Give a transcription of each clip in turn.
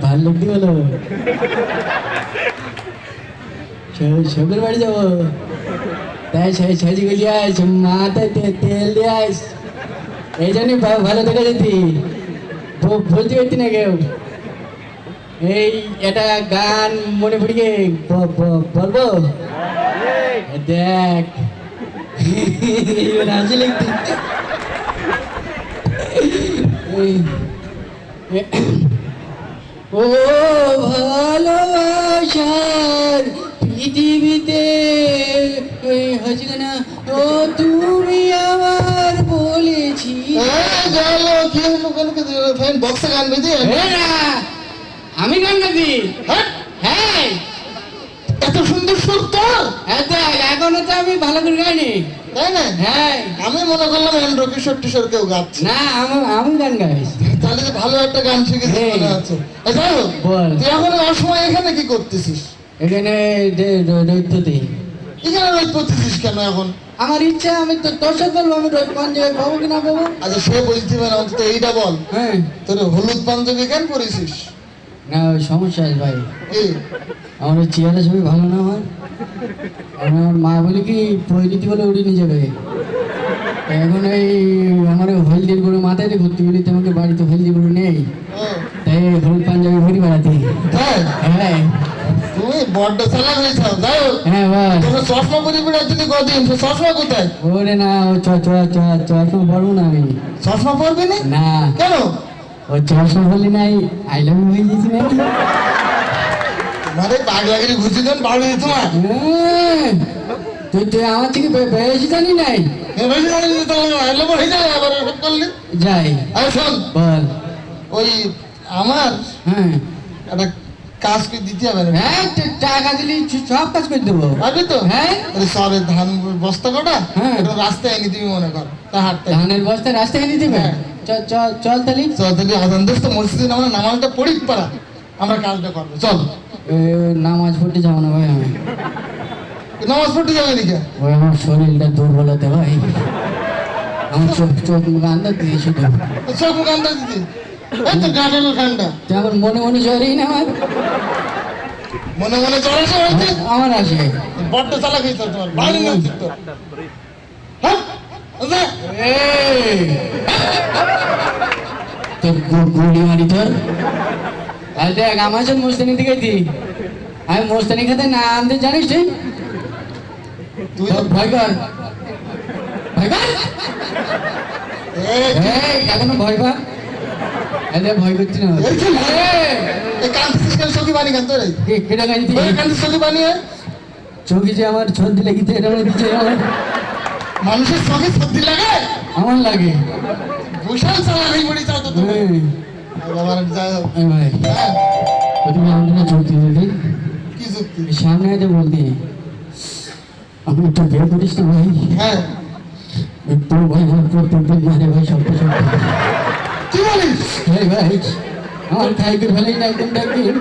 ধার লিখতে বলো সবের বাড়ি যাব। তাই সাজি গুলি আস মাথায় তেল দিয়ে আস এই জন্যই ভালো দেখা যেতি। বলতে পারতি না কেউ। এই, এটা গান মনে পড়ি গে ব- ব- বলব? দেখ। হাসি লিখতে। ও ভালোবাসার পৃথিবীতে হচ্ছে না ও তুমি আমার বলেছি। বেজে আমি গান হ্যাঁ হ্যাঁ। এত সুন্দর সুর তোর? হ্যাঁ দেখ এখনও তো আমি ভালো করে গাইনি। তাই না? হ্যাঁ। আমি মনে করলাম এন্ড্রো কিশোর টিশোর কেউ গাচ্ছে। না আমি আমি গান তাহলে ভালো একটা গান শিখেছিস মনে আছে। তুই এখন অসময় এখানে কি করতেছিস? এখানে দৈত্যতে এখানে করতেছিস কেন এখন? আমার ইচ্ছা আমি তো তোর সাথে বলব আমি কোন জায়গায় পাবো কি না পাবো? আচ্ছা সে বলতে পারে অন্তত এইটা বল। হ্যাঁ। তোর হলুদ পাঞ্জাবি কেন পরেছিস? না সমস্যা আছে ভাই। আমার চেহারা ছবি ভালো না আমার আমার মা বলে কি পৈরিতি বলে উড়ে নিয়ে যাবে। এখন এই আমার হলদির গুঁড়ো মাথায় ঘুরতে গেলে তোমাকে বাড়িতে হলদি গুঁড়ো নেই। তাই হলুদ পাঞ্জাবি ঘুরি বেড়াতে। হ্যাঁ। তুমি বড্ড চালাক হয়েছ যাই হ্যাঁ চশমা পরে বেড়াচ্ছিলি কদিন চশমা কোথায়? ওরে না ও চ চ চ চশমা পড়ব না আমি। চশমা পরবি না? না। কেন? ও চশমা বলি নাই আই লাভ ইউ হয়ে গেছি নাকি মানে পাগলাগিরি ঘুষি দেন বাড়ি তোমার তুই তুই আমার থেকে বেশি জানি নাই। যাই। বল। ওই আমার হ্যাঁ। একটা কাজ করে দিতে হবে। না হ্যাঁ টাকা দিলি সব কাজ করে দেবো। পারবি তো? হ্যাঁ। সরে ধান বস্তা কটা? হ্যাঁ। এটা রাস্তায় এনে দিবি মনে কর। তা হাঁটতে। ধানের বস্তা রাস্তায় এনে দিবে? হ্যাঁ। চল চল চল তালি চৌধুরী আজান দোস্ত মসজিদে আমরা নামাজটা পড়ি। পারা আমরা কাজটা করব। চল। নামাজ পড়তে যাব না ভাই আমি। নামাজ পড়তে যাবে নাকি? ওই আমার শরীরটা দুর্বলতা ভাই আমার চোখ চোখ মুখ আন্দাজ দিয়ে শুধু চোখ মুখ আন্দাজ দিদি তো গানের গানটা মনে মনে জ্বরেই না আমার? মনে মনে চলেছে হয়েছে আমার আসে। বড্ড চালাক হয়েছে তোমার বাড়ি না তো। হ্যাঁ? আচ্ছা, তোর গুলি মারি তোর। দেখ আমার সাথে মোস্তানি দিকে দি। আমি মোস্তানি খেতে না আনতে জানিস তুই তুই তোর ভয় কর। ভয় কর? এই, এই এখনও ভয় কর এলে ভয় করছি না। এই কি? এই! এই কান্তিস কেন সখী বানি কেন তোর কেটা? ওই কান্তিস সখী বানিয়ে চোখে যে আমার সর্দি লেগেছে এটা দিচ্ছে আমার মানুষের সঙ্গে সর্দি লাগে? আমার লাগে। বিশাল চালাক হয়ে পড়ি চাও তো তুমি বাবার এই ভাই। হ্যাঁ, ও তুমি না চলতে বলতে কি যুক্তি সামনে আছে বলতে আমি একটু বিয়ে করিস না ভাই। হ্যাঁ। একটু ভাই প্রত্যেকদিন মারে ভাই সব কিছু কি বলিস এই ভাই আমার খাইকে ফেলেই না একদিন একদিন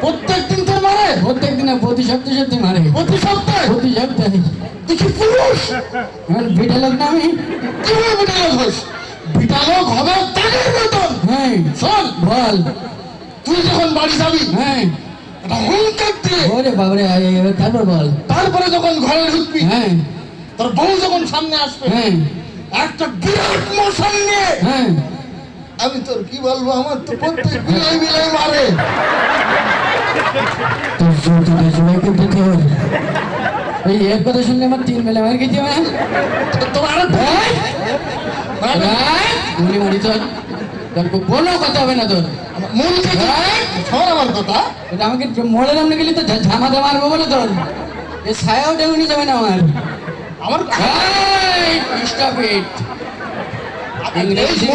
প্রত্যেক দিন তোর মারে। প্রত্যেক দিন প্রতি সপ্তাহে সপ্তাহে মারে। প্রতি সপ্তাহে? প্রতি সপ্তাহে। তুই কি পুরুষ? আমার বিটা লোক না আমি। কীভাবে বিটালক হোস? বিটালক হবে তাদের মতন। হ্যাঁ। শোন। বল। তুই যখন বাড়ি যাবি হ্যাঁ। একটা হুঙ্কার দিয়ে। ওরে বাবরে তারপর বল। তারপরে যখন ঘরে ঢুকবি হ্যাঁ। তোর বউ যখন সামনে আসবে হ্যাঁ। একটা বিরাট মোশন নিয়ে হ্যাঁ। আমি তোর কি বলব? আমার তো প্রত্যেক বিলাই বিলাই মারে। তোর জুতোটা এই এক কথা শুনলে আমার তিন বেলা মার এই, এই, গুলি মারি তোর। কোনো কথা হবে না তোর। মূল শোন আমার কথা। এটা আমাকে মরে নামনে গেলে তো ঝামাতে মারবো বলে তোর। এ ছায়াও টেগুনি যাবে না আমার। আমার স্টপ ইট এই ইংরেজি